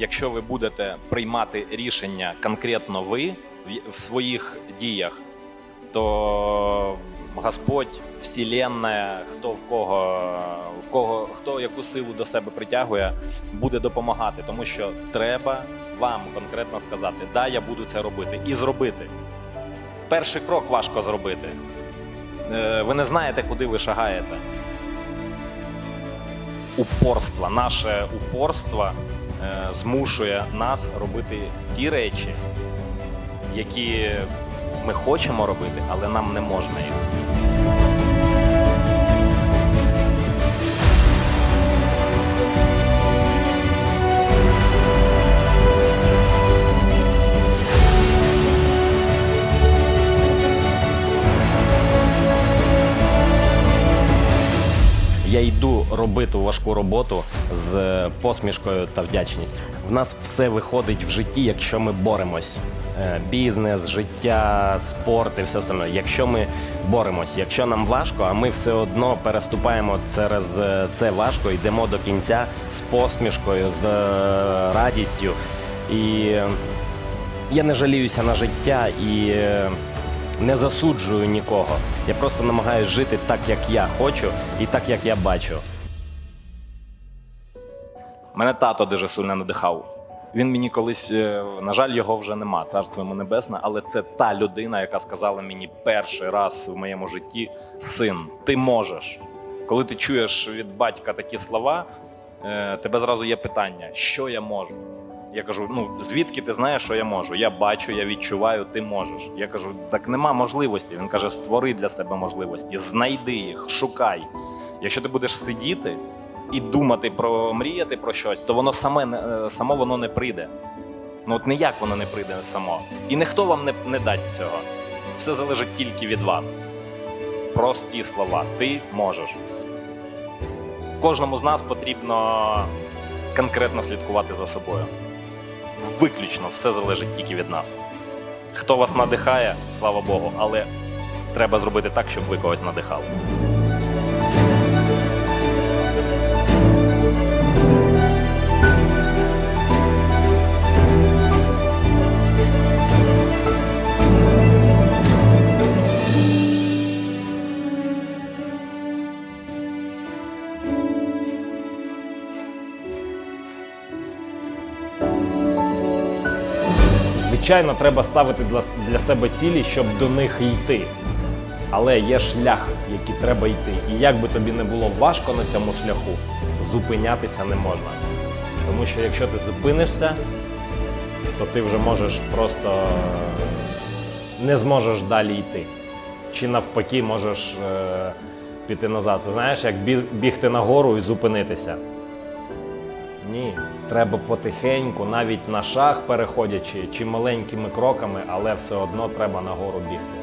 якщо ви будете приймати рішення конкретно ви в- своїх діях, то Господь, Вселенна, хто в кого, в кого хто яку силу до себе притягує, буде допомагати, тому що треба вам конкретно сказати, да, я буду це робити, і зробити. Перший крок важко зробити. Е, Ви не знаєте, куди ви шагаєте. Упорство, наше упорство змушує нас робити ті речі, які ми хочемо робити, але нам не можна їх. Я йду робити важку роботу з посмішкою та вдячністю. В нас все виходить в житті, якщо ми боремось. Е, Бізнес, життя, спорт і все остальне. Якщо ми боремось, якщо нам важко, а ми все одно переступаємо через е, це важко, йдемо до кінця з посмішкою, з е, радістю. І е, я не жаліюся на життя і е, не засуджую нікого. Я просто намагаюся жити так, як я хочу, і так, як я бачу. Мене тато дуже сильно надихав. Він мені колись, е, на жаль, його вже нема, царство йому небесне, але це та людина, яка сказала мені перший раз в моєму житті: син, ти можеш. Коли ти чуєш від батька такі слова, е, тебе зразу є питання, що я можу. Я кажу: ну звідки ти знаєш, що я можу? Я бачу, я відчуваю, ти можеш. Я кажу, так нема можливості. Він каже: створи для себе можливості, знайди їх, шукай. Якщо ти будеш сидіти і думати про мріяти про щось, то воно саме е, само воно не прийде. Ну от ніяк воно не прийде само. І ніхто вам не, не дасть цього. Все залежить тільки від вас. Прості слова. Ти можеш. Кожному з нас потрібно конкретно слідкувати за собою. Виключно все залежить тільки від нас. Хто вас надихає, слава Богу, але треба зробити так, щоб ви когось надихали. Звичайно, треба ставити для, для себе цілі, щоб до них йти. Але є шлях, який треба йти. І як би тобі не було важко на цьому шляху, зупинятися не можна. Тому що якщо ти зупинишся, то ти вже можеш просто не зможеш далі йти. Чи навпаки можеш е, піти назад. Це знаєш, як бі- бігти нагору і зупинитися. Ні, треба потихеньку, навіть на шах переходячи, чи маленькими кроками, але все одно треба нагору бігти.